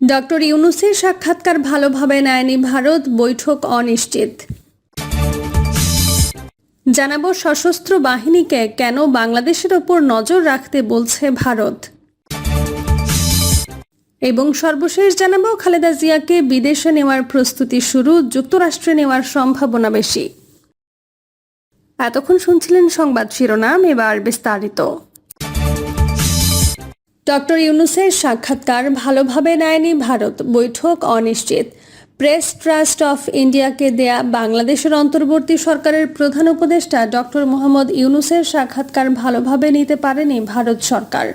Doctor ইউনুসের সাক্ষাৎকার ভালোভাবে নেয়নি ভারত, বৈঠক অনিশ্চিত। জানাব সশস্ত্র বাহিনীকে কেন বাংলাদেশের ওপর নজর রাখতে বলছে ভারত। এবং সর্বশেষ জানাব খালেদা জিয়াকে বিদেশে নেওয়ার প্রস্তুতি শুরু, যুক্তরাষ্ট্রে নেওয়ার সম্ভাবনা বেশি। এতক্ষণ শুনছিলেন সংবাদ শিরোনাম, এবার বিস্তারিত। ডক্টর ইউনুসের সাক্ষাৎকার ভালোভাবে নেয়নি ভারত। বৈঠক অনিশ্চিত। প্রেস ট্রাস্ট অফ ইন্ডিয়াকে দেয়া বাংলাদেশের অন্তর্বর্তী সরকারের প্রধান উপদেষ্টা ডক্টর মোহাম্মদ ইউনুসের সাক্ষাৎকার ভালোভাবে নিতে পারেনি ভারত সরকার।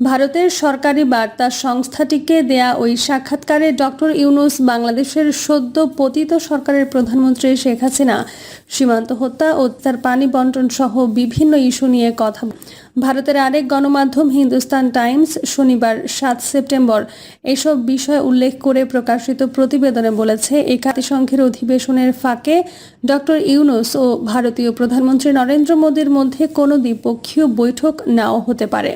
ভারতের সরকারি বার্তা সংস্থাটিকে দেয়া ওই সাক্ষাৎকারে ডক্টর ইউনুস বাংলাদেশের সদ্য পতিত সরকারের প্রধানমন্ত্রী শেখ হাসিনা, সীমান্ত হত্যা ও তার পানি বন্টন সহ বিভিন্ন ইস্যু নিয়ে কথা ভারতের আরেক গণমাধ্যম হিন্দুস্তান টাইমস শনিবার সাত সেপ্টেম্বর এসব বিষয় উল্লেখ করে প্রকাশিত প্রতিবেদনে বলেছে এই জাতিসংঘের অধিবেশনের ফাঁকে ডক্টর ইউনুস ও ভারতীয় প্রধানমন্ত্রী নরেন্দ্র মোদীর মধ্যে কোনো দ্বিপক্ষীয় বৈঠক নাও হতে পারে।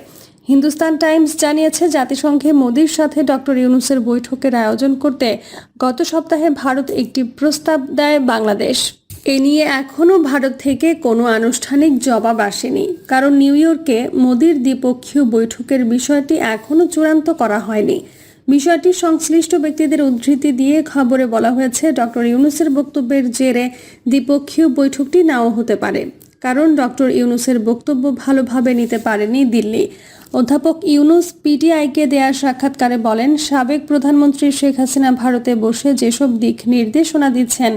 হিন্দুস্তান টাইমস জানিয়েছে, জাতিসংঘে মোদীর সাথে ডক্টর ইউনুসের বৈঠকের আয়োজন করতে গত সপ্তাহে ভারত একটি প্রস্তাব দেয় বাংলাদেশ। এ নিয়ে এখনও ভারত থেকে কোনো আনুষ্ঠানিক জবাব আসেনি, কারণ নিউ ইয়র্কে মোদীর দ্বিপক্ষীয় বৈঠকের বিষয়টি এখনও চূড়ান্ত করা হয়নি। বিষয়টি সংশ্লিষ্ট ব্যক্তিদের উদ্ধৃতি দিয়ে খবরে বলা হয়েছে, ডক্টর ইউনুসের বক্তব্যের জেরে দ্বিপক্ষীয় বৈঠকটি নাও হতে পারে। কারণ ডক্টর ইউনুসের বক্তব্য ভালোভাবে নিতে পারেনি দিল্লি। অধ্যাপক ইউনুস পিটিআইকে দেয়া সাক্ষাৎকারে বলেন, সাবেক প্রধানমন্ত্রী শেখ হাসিনা ভারতে বসে যেসব দিক নির্দেশনা দিচ্ছেন,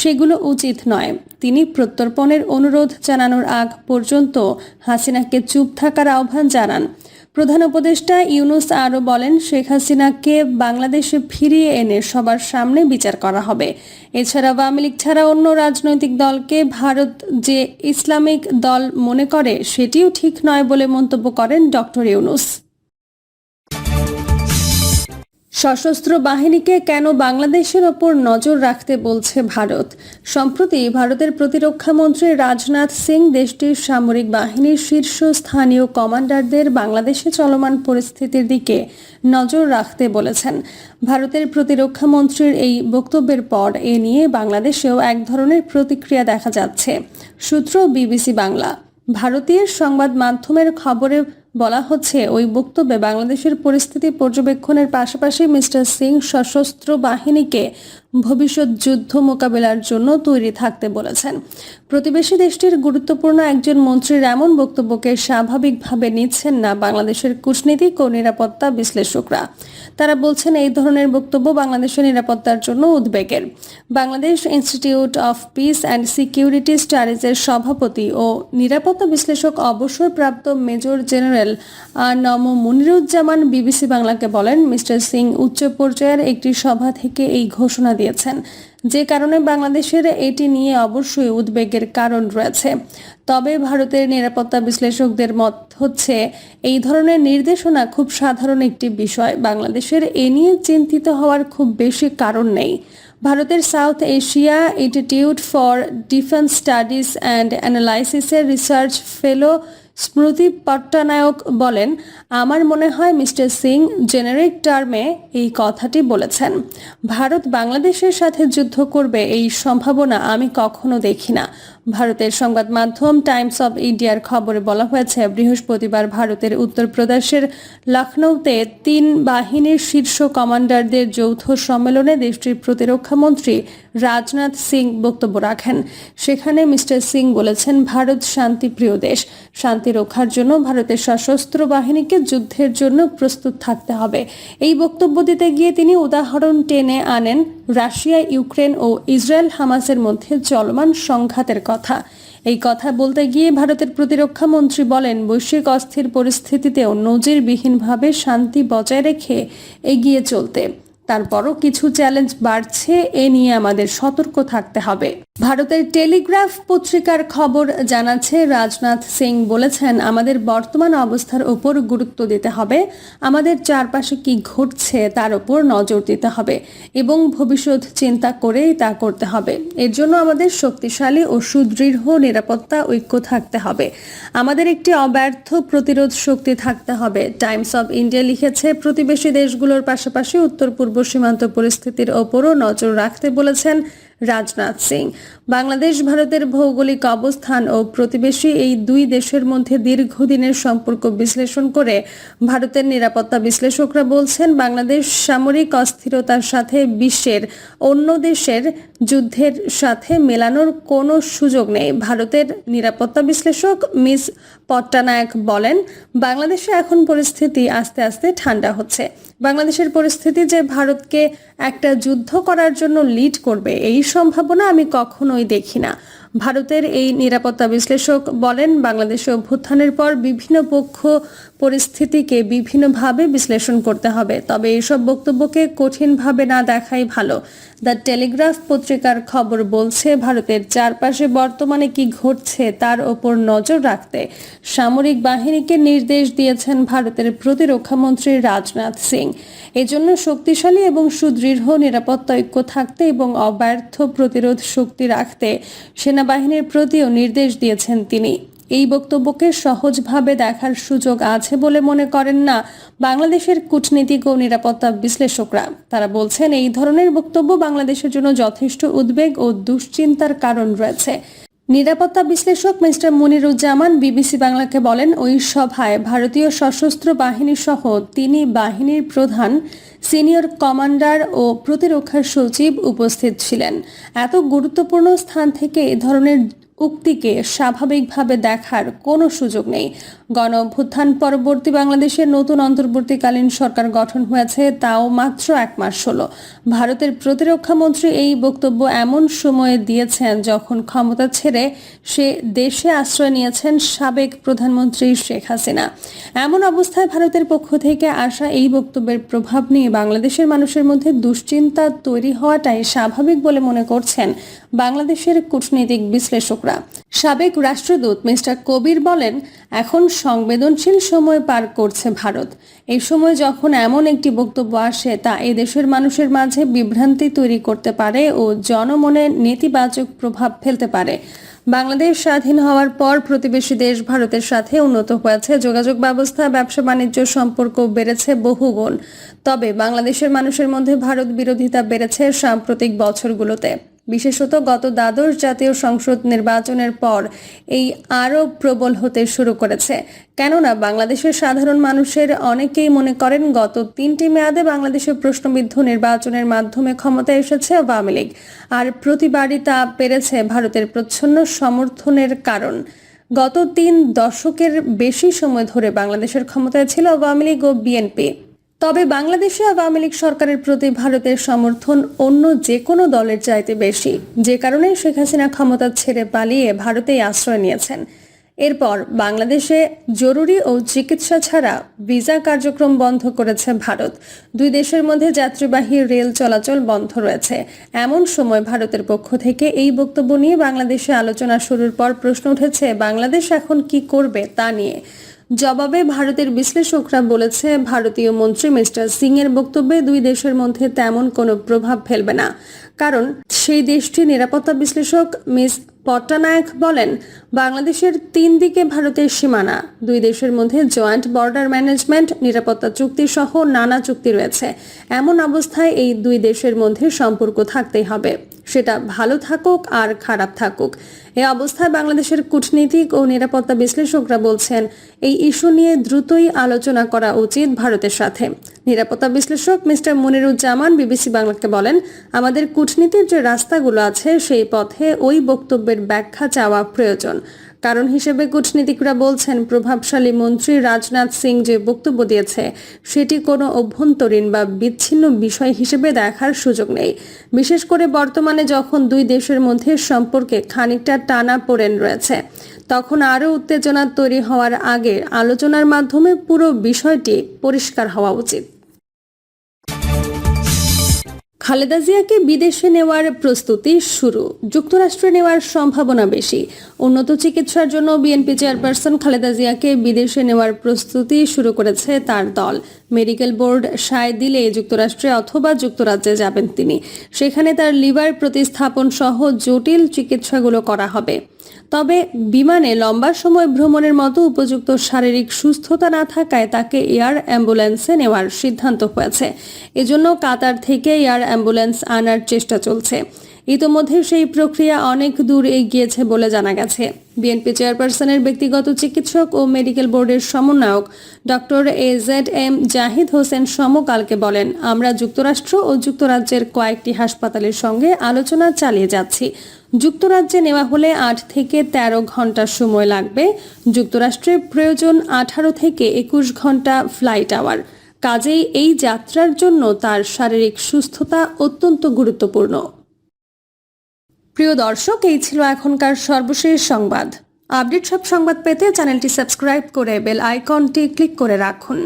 সেগুলো উচিত নয়। তিনি প্রত্যর্পণের অনুরোধ জানানোর আগ পর্যন্ত হাসিনাকে চুপ থাকার আহ্বান জানান। প্রধান উপদেষ্টা ইউনুস আরও বলেন, শেখ হাসিনাকে বাংলাদেশে ফিরিয়ে এনে সবার সামনে বিচার করা হবে। এছাড়া আওয়ামী লীগ ছাড়া অন্য রাজনৈতিক দলকে ভারত যে ইসলামিক দল মনে করে, সেটিও ঠিক নয় বলে মন্তব্য করেন ডক্টর ইউনুস। সশস্ত্র বাহিনীকে কেন বাংলাদেশের ওপর নজর রাখতে বলছে ভারত? সম্প্রতি ভারতের প্রতিরক্ষা মন্ত্রী রাজনাথ সিং দেশটির সামরিক বাহিনীর শীর্ষ স্থানীয় কমান্ডারদের বাংলাদেশে চলমান পরিস্থিতির দিকে নজর রাখতে বলেছেন। ভারতের প্রতিরক্ষা মন্ত্রীর এই বক্তব্যের পর এ নিয়ে বাংলাদেশেও এক ধরনের প্রতিক্রিয়া দেখা যাচ্ছে। সূত্র বিবিসি বাংলা, ভারতীয় সংবাদ মাধ্যমের খবরে বলা হচ্ছে ওই বক্তব্যে বাংলাদেশের পরিস্থিতি পর্যবেক্ষণের পাশাপাশি মিস্টার সিং সশস্ত্র বাহিনীকে ভবিষ্যৎ যুদ্ধ মোকাবেলার জন্য তৈরি থাকতে বলেছেন। প্রতিবেশী দেশটির গুরুত্বপূর্ণ একজন মন্ত্রীর এমন বক্তব্যকে স্বাভাবিকভাবে নিচ্ছেন না বাংলাদেশের কূটনীতিক ও নিরাপত্তা বিশ্লেষকরা। তারা বলছেন, এই ধরনের বক্তব্য বাংলাদেশের নিরাপত্তার জন্য উদ্বেগের। Bangladesh institute of peace and security স্টাডিজের সভাপতি ও নিরাপত্তা বিশ্লেষক অবসরপ্রাপ্ত মেজর জেনারেল নম মুনিরুজ্জামান বিবিসি বাংলাকে বলেন, মিস্টার সিং উচ্চ পর্যায়ের একটি সভা থেকে এই ঘোষণা দিয়েছেন। যে কারণে বাংলাদেশের এটি নিয়ে অবশ্যই উদ্বেগের কারণ রয়েছে। তবে ভারতের নিরাপত্তা বিশ্লেষকদের মত হচ্ছে, এই ধরনের নির্দেশনা খুব সাধারণ একটি বিষয়। বাংলাদেশের এ নিয়ে চিন্তিত হওয়ার খুব বেশি কারণ নেই। ভারতের South Asia institute for defence studies and অ্যানালাইসিসের research fellow Smriti Pattanaik বলেন, আমার মনে হয় মিস্টার সিং জেনারিক টার্মে এই কথাটি বলেছেন, ভারত বাংলাদেশের সাথে যুদ্ধ করবে এই সম্ভাবনা আমি কখনো দেখি না। ভারতের সংবাদ মাধ্যম টাইমস অব ইন্ডিয়ার খবরে বলা হয়েছে, বৃহস্পতিবার ভারতের উত্তরপ্রদেশের লখনৌতে তিন বাহিনীর শীর্ষ কমান্ডারদের যৌথ সম্মেলনে দেশটির প্রতিরক্ষা মন্ত্রী রাজনাথ সিং বক্তব্য রাখেন। সেখানে মিস্টার সিং বলেছেন, ভারত শান্তিপ্রিয় দেশ। শান্তি রক্ষার জন্য ভারতের সশস্ত্র বাহিনীকে যুদ্ধের জন্য প্রস্তুত থাকতে হবে। এই বক্তব্য দিতে গিয়ে তিনি উদাহরণ টেনে আনেন রাশিয়া, ইউক্রেন ও ইসরায়েল হামাসের মধ্যে চলমান সংঘাতের কথা। এই কথা বলতে গিয়ে ভারতের প্রতিরক্ষা মন্ত্রী বলেন, বৈশ্বিক অস্থির পরিস্থিতিতেও নজিরবিহীনভাবে শান্তি বজায় রেখে এগিয়ে চলতে। তারপরও কিছু চ্যালেঞ্জ বাড়ছে, এ নিয়ে আমাদের সতর্ক থাকতে হবে। ভারতের টেলিগ্রাফ পত্রিকার খবর জানাচ্ছে রাজনাথ সিং বলেছেন, আমাদের বর্তমান অবস্থার উপর গুরুত্ব দিতে হবে। আমাদের চারপাশে কি ঘটছে তার উপর নজর দিতে হবে এবং ভবিষ্যৎ চিন্তা করেই তা করতে হবে। এর জন্য আমাদের শক্তিশালী ও সুদৃঢ় নিরাপত্তা, ঐক্য থাকতে হবে। আমাদের একটি অব্যর্থ প্রতিরোধ শক্তি থাকতে হবে। টাইমস অব ইন্ডিয়া লিখেছে, প্রতিবেশী দেশগুলোর পাশাপাশি উত্তর পূর্ব সীমান্ত পরিস্থিতির ওপরও নজর রাখতে বলেছেন রাজনাথ সিং। বাংলাদেশ, ভারতের ভৌগোলিক অবস্থান ও প্রতিবেশী এই দুই দেশের মধ্যে দীর্ঘদিনের সম্পর্ক বিশ্লেষণ করে ভারতের নিরাপত্তা বিশ্লেষকরা বলছেন, বাংলাদেশ সামরিক অস্থিরতার সাথে বিশ্বের অন্য দেশের যুদ্ধের সাথে মেলানোর কোনো সুযোগ নেই। ভারতের নিরাপত্তা বিশ্লেষক মিস পট্টানায়ক বলেন, বাংলাদেশে এখন পরিস্থিতি আস্তে আস্তে ঠান্ডা হচ্ছে। বাংলাদেশের পরিস্থিতি যে ভারতকে একটা যুদ্ধ করার জন্য লিড করবে, এই সম্ভাবনা আমি কখনোই দেখি না। ভারতের এই নিরাপত্তা বিশ্লেষক বলেন, বাংলাদেশে অভ্যুত্থানের পর বিভিন্ন পক্ষ পরিস্থিতিকে বিভিন্নভাবে বিশ্লেষণ করতে হবে। তবে এইসব বক্তব্যকে কঠিনভাবে না দেখাই ভালো। দ্য টেলিগ্রাফ পত্রিকার খবর বলছে, ভারতের চারপাশে বর্তমানে কি ঘটছে তার ওপর নজর রাখতে সামরিক বাহিনীকে নির্দেশ দিয়েছেন ভারতের প্রতিরক্ষামন্ত্রী রাজনাথ সিং। এজন্য শক্তিশালী এবং সুদৃঢ় নিরাপত্তা ঐক্য থাকতে এবং অব্যর্থ প্রতিরোধ শক্তি রাখতে সেনাবাহিনীর প্রতিও নির্দেশ দিয়েছেন তিনি। এই বক্তব্যকে সহজভাবে দেখার সুযোগ আছে বলে মনে করেন না বাংলাদেশের কূটনীতিক ও নিরাপত্তা বিশ্লেষকরা। তারা বলছেন, এই ধরনের বক্তব্য বাংলাদেশের জন্য যথেষ্ট উদ্বেগ ও দুশ্চিন্তার কারণ রয়েছে। নিরাপত্তা বিশ্লেষক মিস্টার মনিরুজ্জামান বিবিসি বাংলাকে বলেন, ওই সভায় ভারতীয় সশস্ত্র বাহিনী সহ তিনি বাহিনীর প্রধান, সিনিয়র কমান্ডার ও প্রতিরক্ষা সচিব উপস্থিত ছিলেন। এত গুরুত্বপূর্ণ স্থান থেকে এ ধরনের উক্তিকে স্বাভাবিকভাবে দেখার কোনো সুযোগ নেই। গণ পরবর্তী বাংলাদেশের নতুন অন্তর্বর্তীকালীন সরকার গঠন হয়েছে, তাও মাত্র এক মাস হলো। ভারতের প্রতিরক্ষা মন্ত্রী এই বক্তব্য এমন সময়ে দিয়েছেন যখন ক্ষমতা ছেড়ে সে দেশে আশ্রয় নিয়েছেন সাবেক প্রধানমন্ত্রী শেখ হাসিনা। এমন অবস্থায় ভারতের পক্ষ থেকে আসা এই বক্তব্যের প্রভাব নিয়ে বাংলাদেশের মানুষের মধ্যে দুশ্চিন্তা তৈরি হওয়াটাই স্বাভাবিক বলে মনে করছেন বাংলাদেশের কূটনৈতিক বিশ্লেষকরা। সাবেক রাষ্ট্রদূত মিস্টার কবির বলেন, এখন সংবেদনশীল সময় পার করছে ভারত। এই সময় যখন এমন একটি বক্তব্য আসে, তা এদেশের মানুষের মাঝে বিভ্রান্তি তৈরি করতে পারে ও জনমনে নেতিবাচক প্রভাব ফেলতে পারে। বাংলাদেশ স্বাধীন হওয়ার পর প্রতিবেশী দেশ ভারতের সাথে উন্নত হয়েছে। যোগাযোগ ব্যবস্থা, ব্যবসা বাণিজ্য সম্পর্ক বেড়েছে বহুগুণ। তবে বাংলাদেশের মানুষের মধ্যে ভারত বিরোধিতা বেড়েছে সাম্প্রতিক বছরগুলোতে। বিশেষত গত দ্বাদশ জাতীয় সংসদ নির্বাচনের পর এই আরও প্রবল হতে শুরু করেছে। কেননা বাংলাদেশের সাধারণ মানুষের অনেকেই মনে করেন গত তিনটি মেয়াদে বাংলাদেশের প্রশ্নবিদ্ধ নির্বাচনের মাধ্যমে ক্ষমতায় এসেছে আওয়ামী লীগ। আর প্রতিবারই তা পেরেছে ভারতের প্রচ্ছন্ন সমর্থনের কারণ। গত তিন দশকের বেশি সময় ধরে বাংলাদেশের ক্ষমতায় ছিল আওয়ামী লীগ ও বিএনপি। তবে বাংলাদেশে আওয়ামী লীগ সরকারের প্রতি ভারতের সমর্থন অন্য যে কোনো দলের চাইতে বেশি। যে কারণে শেখ হাসিনা ক্ষমতা ছেড়ে পালিয়ে ভারতেই আশ্রয় নিয়েছেন। এরপর বাংলাদেশে জরুরি ও চিকিৎসা ছাড়া ভিসা কার্যক্রম বন্ধ করেছে ভারত। দুই দেশের মধ্যে যাত্রীবাহী রেল চলাচল বন্ধ রয়েছে। এমন সময় ভারতের পক্ষ থেকে এই বক্তব্য নিয়ে বাংলাদেশে আলোচনা শুরুর পর প্রশ্ন উঠেছে, বাংলাদেশ এখন কি করবে তা নিয়ে। জবাবে ভারতের বিশ্লেষকরা বলেছে, ভারতীয় মন্ত্রী মিস্টার সিং এর বক্তব্যে দুই দেশের মধ্যে তেমন কোনো প্রভাব ফেলবে না। কারণ সেই দেশটির নিরাপত্তা বিশ্লেষক মিস পট্টানায়ক বলেন, বাংলাদেশের তিন দিকে ভারতের সীমানা, দুই দেশের মধ্যে জয়েন্ট বর্ডার ম্যানেজমেন্ট, নিরাপত্তা চুক্তি সহ নানা চুক্তি রয়েছে। এমন অবস্থায় এই দুই দেশের মধ্যে সম্পর্ক থাকতেই হবে। সেটা ভালো থাকুক আর খারাপ থাকুক। এ অবস্থায় বাংলাদেশের কূটনীতিক ও নিরাপত্তা বিশ্লেষকরা বলছেন, এই ইস্যু নিয়ে দ্রুতই আলোচনা করা উচিত ভারতের সাথে। নিরাপত্তা বিশ্লেষক মিস্টার মনিরুজ্জামান বিবিসি বাংলাকে বলেন, আমাদের কূটনীতির যে রাস্তাগুলো আছে সেই পথে ওই বক্তব্যের ব্যাখ্যা চাওয়া প্রয়োজন। কারণ হিসেবে কূটনীতিকরা বলছেন, প্রভাবশালী মন্ত্রী রাজনাথ সিং যে বক্তব্য দিয়েছে, সেটি কোনো অভ্যন্তরীণ বা বিচ্ছিন্ন বিষয় হিসেবে দেখার সুযোগ নেই। বিশেষ করে বর্তমানে যখন দুই দেশের মধ্যে সম্পর্কে খানিকটা টানা পড়েন রয়েছে, তখন আরও উত্তেজনা তৈরি হওয়ার আগে আলোচনার মাধ্যমে পুরো বিষয়টি পরিষ্কার হওয়া উচিত। খালেদা জিয়াকে বিদেশে নেওয়ার প্রস্তুতি শুরু। যুক্তরাষ্ট্রে নেওয়ার সম্ভাবনা বেশি। উন্নত চিকিৎসার জন্য বিএনপি চেয়ারপারসন খালেদা জিয়াকে বিদেশে নেওয়ার প্রস্তুতি শুরু করেছে তার দল। মেডিকেল বোর্ড সায় দিলে যুক্তরাষ্ট্রে অথবা যুক্তরাজ্যে যাবেন তিনি। সেখানে তার লিভার প্রতিস্থাপন সহ জটিল চিকিৎসাগুলো করা হবে। তবে বিমানে লম্বা সময় ভ্রমণের মতো উপযুক্ত শারীরিক সুস্থতা না থাকায় তাকে এয়ার অ্যাম্বুলেন্সে নেওয়ার সিদ্ধান্ত হয়েছে। এজন্য কাতার থেকে এয়ার অ্যাম্বুলেন্স আনার চেষ্টা চলছে। ইতোমধ্যে সেই প্রক্রিয়া অনেক দূর এগিয়েছে বলে জানা গেছে। বিএনপি চেয়ারপারসনের ব্যক্তিগত চিকিৎসক ও মেডিকেল বোর্ডের সমন্বয়ক doctor A Z M Zahid Hossain সমকালকে বলেন, আমরা যুক্তরাষ্ট্র ও যুক্তরাজ্যের কয়েকটি হাসপাতালের সঙ্গে আলোচনা চালিয়ে যাচ্ছি। যুক্তরাজ্যে নেওয়া হলে আট থেকে ১৩ ঘণ্টা সময় লাগবে। যুক্তরাষ্ট্রে প্রয়োজন আঠারো থেকে একুশ ঘণ্টা ফ্লাইট আওয়ার। কাজেই এই যাত্রার জন্য তার শারীরিক সুস্থতা অত্যন্ত গুরুত্বপূর্ণ। প্রিয় দর্শক, এই ছিল এখনকার সর্বশেষ সংবাদ। আপডেট সব সংবাদ পেতে চ্যানেলটি সাবস্ক্রাইব করে বেল আইকনটি ক্লিক করে রাখুন।